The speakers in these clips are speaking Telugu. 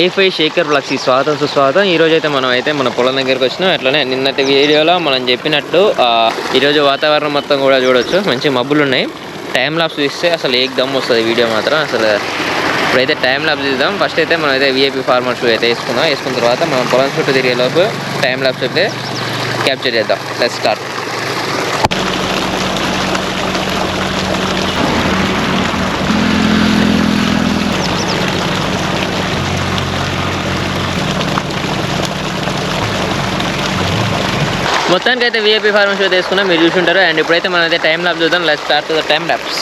ఏ ఫైవ్ శేఖర్ బ్లాక్స్కి స్వాగతం సుస్వాగతం. ఈ అయితే మనం అయితే మన పొలం దగ్గరికి వచ్చినాం. అట్లనే నిన్నటి వీడియోలో మనం చెప్పినట్టు ఈరోజు వాతావరణం మొత్తం కూడా చూడొచ్చు. మంచి మబ్బులు ఉన్నాయి. టైం లాప్స్ చూస్తే అసలు ఏ దమ్ వస్తుంది వీడియో మాత్రం. అసలు ఇప్పుడైతే టైం లాప్స్ చూద్దాం. ఫస్ట్ అయితే మనం అయితే విఐపీ ఫార్మర్ షూ అయితే వేసుకుందాం. వేసుకున్న తర్వాత మనం పొలం చుట్టూ తిరిగే లోపు టైం లాప్స్ అయితే క్యాప్చర్ చేద్దాం. లెట్ స్టార్ట్ మొత్తానికి అయితే విఐపీ ఫార్మర్ షో తీసుకున్నాం. మీరు చూసుంటారు. అండ్ ఇప్పుడైతే మనం అయితే టైం ల్యాబ్ చూద్దాం. Let start the time labs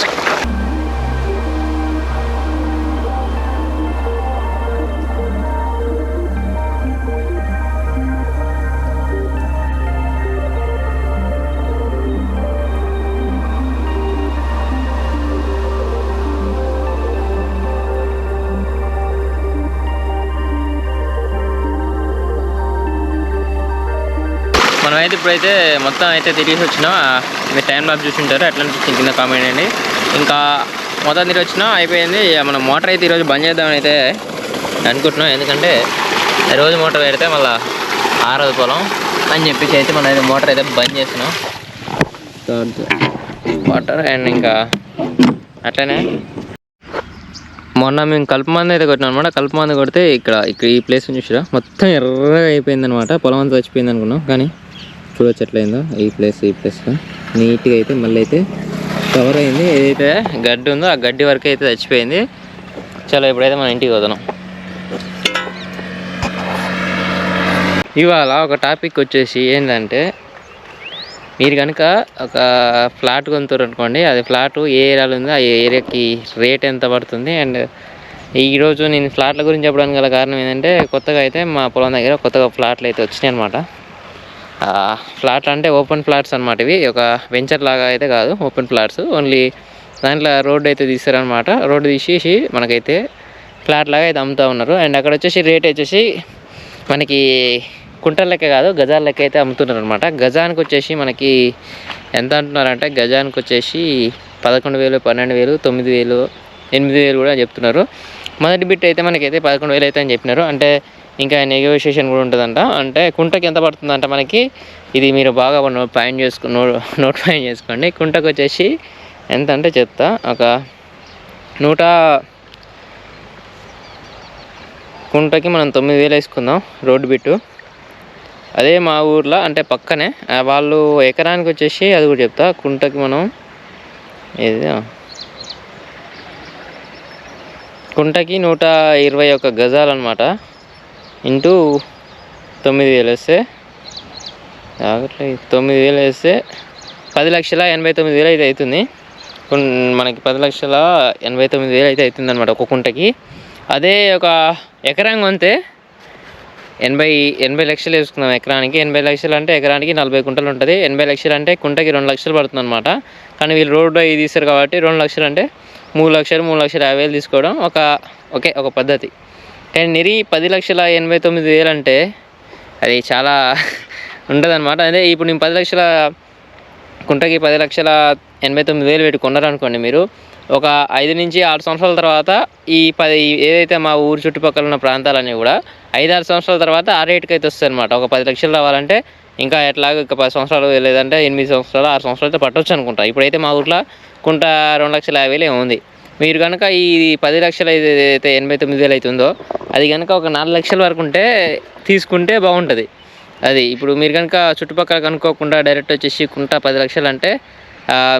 అయితే ఇప్పుడైతే మొత్తం అయితే తిరిగి వచ్చినా. మీరు టైం ల్యాబ్ చూసుంటారు ఎట్లా అనిపించింది కింద కామెంట్ అండి. ఇంకా మొత్తం తిరిగి వచ్చినా. అయిపోయింది. మన మనం మోటార్ అయితే ఈరోజు బంద్ చేద్దామని అయితే అనుకుంటున్నాం. ఎందుకంటే రోజు మోటార్ పెడితే మళ్ళీ ఆరదు పొలం అని చెప్పేసి అయితే మనం అయితే మోటార్ అయితే బంద్ చేస్తున్నాం. వాటర్ అండ్ ఇంకా అట్లనే మొన్న మేము కలుపు మంది అయితే కొట్టినాం అనమాట కలుపు మంది కొడితే ఇక్కడ ఇక్కడ ఈ ప్లేస్ చూసిరా? మొత్తం ఎర్రగా అయిపోయింది అనమాట పొలం అంతా చచ్చిపోయింది అనుకున్నాం. కానీ చూడొచ్చు ఎట్లయిందో ఈ ప్లేస్ ఈ ప్లేస్ నీట్గా అయితే మళ్ళీ అయితే కవర్ అయింది. ఏదైతే గడ్డి ఉందో ఆ గడ్డి వరకు అయితే చచ్చిపోయింది. చాలా ఇప్పుడైతే మన ఇంటికి పోతున్నాం ఇవాళ ఒక టాపిక్ వచ్చేసి ఏంటంటే మీరు కనుక ఒక ఫ్లాట్ కొనుతారు అనుకోండి అది ఫ్లాట్ ఏ ఏరియాలో ఉందో ఆ ఏరియాకి రేట్ ఎంత పడుతుంది? అండ్ ఈరోజు నేను ఫ్లాట్ల గురించి చెప్పడానికి గల కారణం ఏంటంటే కొత్తగా అయితే మా పొలం దగ్గర కొత్తగా ఫ్లాట్లు అయితే వచ్చినాయి అనమాట ఫ్లాట్ అంటే ఓపెన్ ఫ్లాట్స్ అనమాట ఇవి. ఒక వెంచర్ లాగా అయితే కాదు ఓపెన్ ఫ్లాట్స్. ఓన్లీ దాంట్లో రోడ్డు అయితే తీస్తారనమాట రోడ్డు తీసేసి మనకైతే ఫ్లాట్ లాగా అయితే అమ్ముతూ ఉన్నారు. అండ్ అక్కడ వచ్చేసి రేట్ వచ్చేసి మనకి కుంటల లెక్క కాదు గజాల లెక్క అయితే అమ్ముతున్నారు అనమాట గజానికి వచ్చేసి మనకి ఎంత అంటున్నారంటే గజానికి వచ్చేసి పదకొండు వేలు పన్నెండు వేలు తొమ్మిది వేలు ఎనిమిది వేలు కూడా చెప్తున్నారు. మొదటి బిట్ అయితే మనకైతే పదకొండు వేలు అయితే అని చెప్పినారు. అంటే ఇంకా నెగోషియేషన్ కూడా ఉంటుందంట. అంటే కుంటకి ఎంత పడుతుందంట మనకి? ఇది మీరు బాగా నోట్ పాయింట్ చేసుకు నోట్ నోట్ పాయింట్ చేసుకోండి. కుంటకు వచ్చేసి ఎంత అంటే చెప్తా. ఒక నూట కుంటకి మనం తొమ్మిది వేలు వేసుకుందాం రోడ్డు బిట్టు. అదే మా ఊర్లో అంటే పక్కనే వాళ్ళు ఎకరానికి వచ్చేసి అది కూడా చెప్తా. కుంటకి మనం ఏది? కుంటకి నూట ఇరవై ఒక్క గజాలు అనమాట ఇంటూ తొమ్మిది వేలు వేస్తే తొమ్మిది వేలు వేస్తే పది లక్షల ఎనభై తొమ్మిది వేలు అయితే అవుతుంది. మనకి పది లక్షల ఎనభై తొమ్మిది వేలు అయితే అవుతుంది అనమాట ఒక కుంటకి. అదే ఒక ఎకరం కొంతే ఎనభై ఎనభై లక్షలు వేసుకుందాం ఎకరానికి. ఎనభై లక్షలు అంటే ఎకరానికి నలభై కుంటలు ఉంటుంది. ఎనభై లక్షలు అంటే కుంటకి రెండు లక్షలు పడుతుంది అనమాట కానీ వీళ్ళు రోడ్డు అవి తీస్తారు కాబట్టి రెండు లక్షలు అంటే మూడు లక్షలు మూడు లక్షల యాభై వేలు తీసుకోవడం ఒక ఒకే ఒక పద్ధతి. అండ్ నిరి పది లక్షల ఎనభై తొమ్మిది వేలు అంటే అది చాలా ఉంటుంది అదే ఇప్పుడు నేను పది లక్షల కుంటకి పది లక్షల ఎనభై తొమ్మిది వేలు పెట్టి కొన్నారనుకోండి మీరు ఒక ఐదు నుంచి ఆరు సంవత్సరాల తర్వాత ఈ పది ఏదైతే మా ఊరు చుట్టుపక్కల ఉన్న ప్రాంతాలన్నీ కూడా ఐదు ఆరు సంవత్సరాల తర్వాత ఆ రేటుకి అయితే వస్తాయి అనమాట ఒక పది లక్షలు రావాలంటే ఇంకా ఎట్లాగో ఇంకా పది సంవత్సరాలు లేదంటే ఎనిమిది సంవత్సరాలు ఆరు సంవత్సరాలు అయితే పట్టొచ్చు అనుకుంటా ఇప్పుడైతే మా ఊర్లో కుంట రెండు లక్షల యాభై వేలు ఉంది మీరు కనుక ఈ పది లక్షలు ఏదైతే ఎనభై తొమ్మిది వేలు అవుతుందో అది కనుక ఒక నాలుగు లక్షల వరకు ఉంటే తీసుకుంటే బాగుంటుంది. అది ఇప్పుడు మీరు కనుక చుట్టుపక్కల కనుక్కోకుండా డైరెక్ట్ వచ్చేసి కుంటా పది లక్షలు అంటే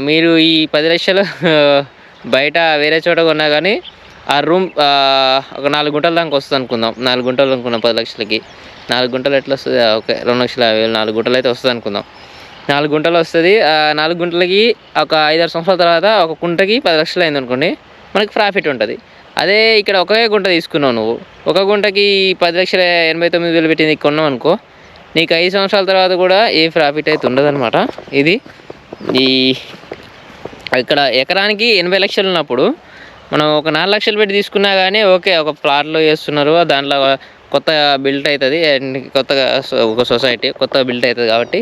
మీరు ఈ పది లక్షలు బయట వేరే చోట కొన్నా కానీ ఆ రూమ్ ఒక నాలుగు గుంటల దాకా వస్తుంది అనుకుందాం. నాలుగు గుంటలు అనుకుందాం పది లక్షలకి. నాలుగు గుంటలు ఎట్లా వస్తుంది? ఓకే రెండు లక్షల యాభై వేలు నాలుగు గుంటలు అయితే వస్తుంది అనుకుందాం. నాలుగు గుంటలు వస్తుంది. ఆ నాలుగు గుంటలకి ఒక ఐదారు సంవత్సరాల తర్వాత ఒక గుంటకి పది లక్షలు అయింది అనుకోండి మనకి ప్రాఫిట్ ఉంటుంది. అదే ఇక్కడ ఒకే గుంట తీసుకున్నావు నువ్వు. ఒక గుంటకి పది లక్షల ఎనభై తొమ్మిది వేలు పెట్టింది కొన్నావు అనుకో నీకు ఐదు సంవత్సరాల తర్వాత కూడా ఏ ప్రాఫిట్ అయితే ఉండదన్నమాట. ఇది ఈ ఇక్కడ ఎకరానికి ఎనభై లక్షలు ఉన్నప్పుడు మనం ఒక నాలుగు లక్షలు పెట్టి తీసుకున్నా కానీ ఓకే ఒక ప్లాట్లో చేస్తున్నారు దాంట్లో కొత్తగా బిల్ట్ అవుతుంది అండ్ కొత్తగా ఒక సొసైటీ కొత్తగా బిల్ట్ అవుతుంది కాబట్టి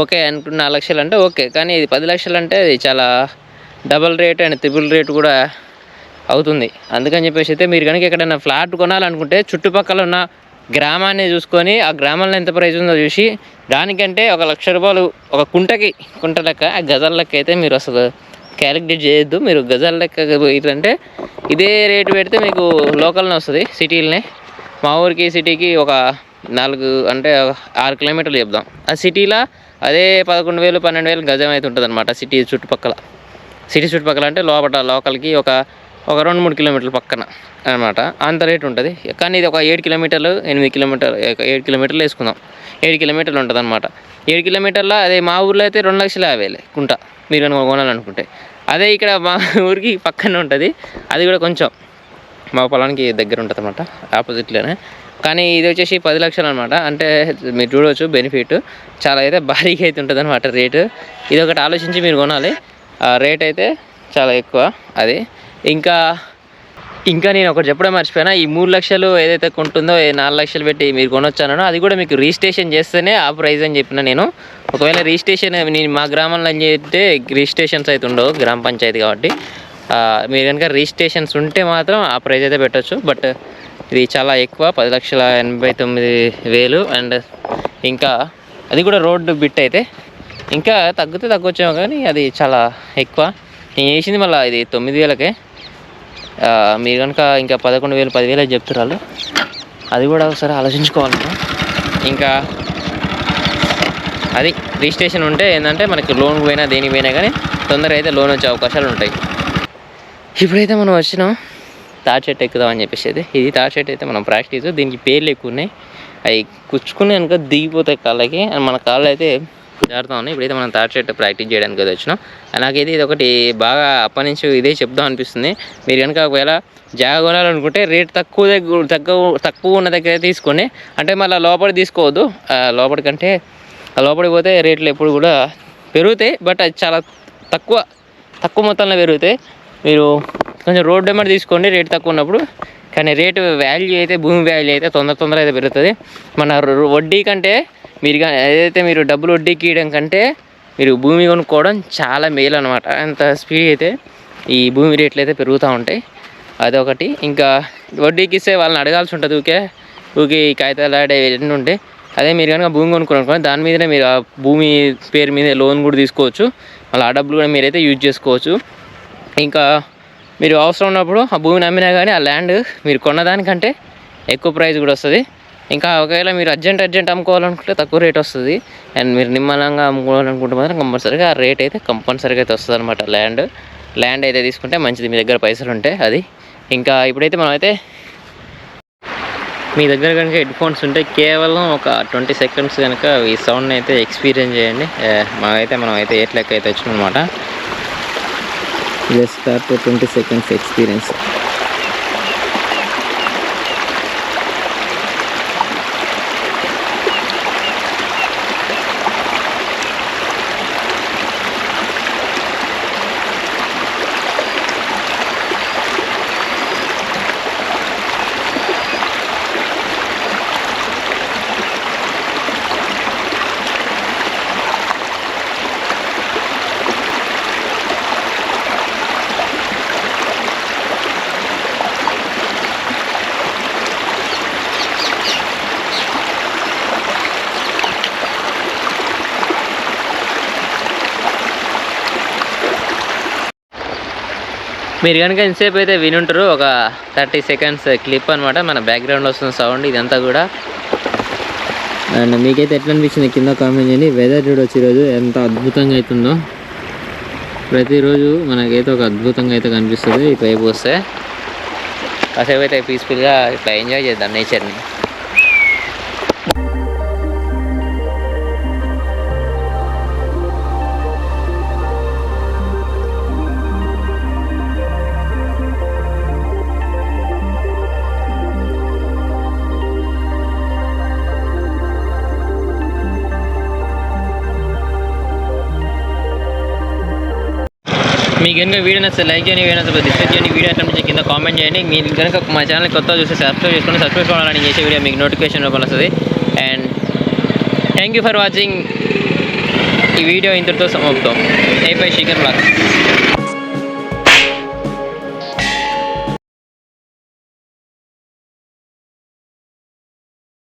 ఓకే అనుకున్న నాలుగు లక్షలు అంటే ఓకే. కానీ ఇది పది లక్షలు అంటే ఇది చాలా double rate and triple rate కూడా అవుతుంది. అందుకని చెప్పేసి అయితే మీరు కనుక ఎక్కడైనా ఫ్లాట్ కొనాలనుకుంటే చుట్టుపక్కల ఉన్న గ్రామాన్ని చూసుకొని ఆ గ్రామంలో ఎంత ప్రైస్ ఉందో చూసి దానికంటే ఒక లక్ష రూపాయలు ఒక కుంటకి కుంట లెక్క ఆ గజాల లెక్క అయితే మీరు అసలు క్యాలిక్యులేట్ చేయొద్దు. మీరు గజాల లెక్క ఏంటంటే ఇదే రేటు పెడితే మీకు లోకల్నే వస్తుంది సిటీలనే మా ఊరికి సిటీకి ఒక నాలుగు అంటే ఆరు కిలోమీటర్లు చెప్దాం. ఆ సిటీలో అదే పదకొండు వేలు పన్నెండు వేలు గజం అయితే ఉంటుంది అనమాట సిటీ చుట్టుపక్కల. సిటీ చుట్టుపక్కల అంటే లోపల లోకల్కి ఒక ఒక రెండు మూడు కిలోమీటర్ల పక్కన అనమాట అంత రేట్ ఉంటుంది. కానీ ఇది ఒక ఏడు కిలోమీటర్లు ఎనిమిది కిలోమీటర్లు ఏడు కిలోమీటర్లు వేసుకుందాం. ఏడు కిలోమీటర్లు ఉంటుంది అనమాట ఏడు కిలోమీటర్ల అదే మా ఊర్లో అయితే రెండు లక్షల యాభై వేలే కుంట. మీరు కనుక కొనాలనుకుంటే. అదే ఇక్కడ మా ఊరికి పక్కన ఉంటుంది. అది కూడా కొంచెం మా పొలానికి దగ్గర ఉంటుంది అనమాట ఆపోజిట్లోనే కానీ ఇది వచ్చేసి పది లక్షలు అనమాట అంటే మీరు చూడవచ్చు బెనిఫిట్ చాలా అయితే భారీగా అయితే ఉంటుంది అనమాట రేటు. ఇది ఒకటి ఆలోచించి మీరు కొనాలి. ఆ రేట్ అయితే చాలా ఎక్కువ అది. ఇంకా ఇంకా నేను ఒకటి చెప్పడం మర్చిపోయినా ఈ మూడు లక్షలు ఏదైతే కొంటుందో నాలుగు లక్షలు పెట్టి మీరు కొనొచ్చానో అది కూడా మీకు రిజిస్ట్రేషన్ చేస్తేనే ఆ ప్రైజ్ అని చెప్పిన నేను. ఒకవేళ రిజిస్ట్రేషన్ నేను మా గ్రామంలో అని చెప్తే రిజిస్ట్రేషన్స్ అయితే ఉండవు గ్రామ పంచాయతీ కాబట్టి. మీరు కనుక రిజిస్ట్రేషన్స్ ఉంటే మాత్రం ఆ ప్రైస్ అయితే పెట్టచ్చు. బట్ ఇది చాలా ఎక్కువ పది లక్షల ఎనభై తొమ్మిది వేలు. అండ్ ఇంకా అది కూడా రోడ్డు బిట్ అయితే. ఇంకా తగ్గితే తగ్గొచ్చేమో కానీ అది చాలా ఎక్కువ. నేను చేసింది మళ్ళీ ఇది తొమ్మిది వేలకే. మీరు కనుక ఇంకా పదకొండు వేలు పదివేలు అని చెప్తున్నారు అది కూడా ఒకసారి ఆలోచించుకోవాలి ఇంకా అది రిజిస్ట్రేషన్ ఉంటే ఏంటంటే మనకి లోన్ పోయినా దేనికి పోయినా కానీ తొందరగా అయితే లోన్ వచ్చే అవకాశాలు ఉంటాయి. ఇప్పుడైతే మనం వచ్చినాం. తాటి చెట్టు ఎక్కుదాం అని చెప్పేసి అయితే. ఇది తాటి చెట్టు అయితే మనం ప్రాక్టీస్ దీనికి పేర్లు ఎక్కువ ఉన్నాయి. అవి కుచ్చుకుని కనుక దిగిపోతాయి కాళ్ళకి. మన కాళ్ళు అయితే జారుతా ఉన్నాయి. ఇప్పుడైతే మనం తాటి చెట్టు ప్రాక్టీస్ చేయడానికి అయితే వచ్చినాం. నాకైతే ఇది ఒకటి బాగా అప్పటి నుంచి ఇదే చెప్దాం అనిపిస్తుంది. మీరు కనుక ఒకవేళ జాగా కొనాలనుకుంటే రేట్ తక్కువ దగ్గర తక్కువ తక్కువ ఉన్న దగ్గర తీసుకోండి. అంటే మళ్ళీ లోపల తీసుకోవద్దు. ఆ, లోపలి కంటే ఆ లోపలికి పోతే రేట్లు ఎప్పుడు కూడా పెరుగుతాయి. బట్ అది చాలా తక్కువ తక్కువ మొత్తంలో పెరుగుతాయి. మీరు కొంచెం రోడ్ నెంబర్ తీసుకోండి రేట్ తక్కువ ఉన్నప్పుడు. కానీ రేటు వాల్యూ అయితే భూమి వాల్యూ అయితే తొందర తొందర అయితే పెరుగుతుంది. మన వడ్డీ కంటే మీరు ఏదైతే మీరు డబ్బులు వడ్డీకి ఇవ్వడం కంటే మీరు భూమి కొనుక్కోవడం చాలా మేలు అనమాట అంత స్పీడ్ అయితే ఈ భూమి రేట్లు అయితే పెరుగుతూ ఉంటాయి. అదొకటి. ఇంకా వడ్డీకి ఇస్తే వాళ్ళని అడగాల్సి ఉంటుంది ఊకే ఊకే ఈ కాగితాలు ఆడే ఎన్ని ఉంటాయి అదే మీరు కనుక భూమి కొనుక్కోనుకోండి దాని మీదనే మీరు ఆ భూమి పేరు మీద లోన్ కూడా తీసుకోవచ్చు. మళ్ళీ ఆ డబ్బులు కూడా మీరైతే యూజ్ చేసుకోవచ్చు. ఇంకా మీరు అవసరం ఉన్నప్పుడు ఆ భూమిని అమ్మినా కానీ ఆ ల్యాండ్ మీరు కొన్నదానికంటే ఎక్కువ ప్రైస్ కూడా వస్తుంది. ఇంకా ఒకవేళ మీరు అర్జెంట్ అర్జెంట్ అమ్ముకోవాలనుకుంటే తక్కువ రేట్ వస్తుంది. అండ్ మీరు నిమ్మలంగా అమ్ముకోవాలనుకుంటే మాత్రం కంపల్సరీగా ఆ రేట్ అయితే కంపల్సరీగా అయితే వస్తుంది అనమాట ల్యాండ్ ల్యాండ్ అయితే తీసుకుంటే మంచిది. మీ దగ్గర పైసలు ఉంటే అది. ఇంకా ఇప్పుడైతే మనమైతే మీ దగ్గర కనుక హెడ్ ఫోన్స్ ఉంటే కేవలం ఒక ట్వంటీ సెకండ్స్ కనుక ఈ సౌండ్ని అయితే ఎక్స్పీరియన్స్ చేయండి. మనమైతే మాకైతే మనం అయితే ఎట్లెక్క అయితే వచ్చిందనమాట అనమాట లెస్ స్టార్ట్ ట్వంటీ సెకండ్స్ మీరు కనుక ఇంతసేపు అయితే వినుంటారు ఒక థర్టీ సెకండ్స్ క్లిప్ అనమాట మన బ్యాక్గ్రౌండ్లో వస్తున్న సౌండ్ ఇదంతా కూడా. అండ్ మీకైతే ఎట్లా అనిపించింది కింద కామెంట్ చేయండి. వెదర్ చూడొచ్చు ఈరోజు ఎంత అద్భుతంగా అవుతుందో ప్రతిరోజు మనకైతే ఒక అద్భుతంగా అయితే కనిపిస్తుంది ఈ పైపు వస్తే. కాసేపు అయితే పీస్ఫుల్గా ఇట్లా ఎంజాయ్ చేద్దాం నేచర్ని మీకు కనుక వీడియో నచ్చితే లైక్ చేయండి వీడియో నచ్చితే డిస్కస్ చేయండి. వీడియో ఎట్లా కింద కామెంట్ చేయండి. మీరు కనుక మా ఛానల్ కొత్త చూస్తే సబ్స్క్రైబ్ చేసుకోండి సబ్స్క్రైబ్ చేసుకోవాలని చేసే వీడియో మీకు నోటిఫికేషన్ రూపంలో వస్తుంది. అండ్ థ్యాంక్ ఫర్ వాచింగ్ ఈ వీడియో ఇంతటితో సమాప్తం. ఏపై శేఖర్ బ్లాగ్స్.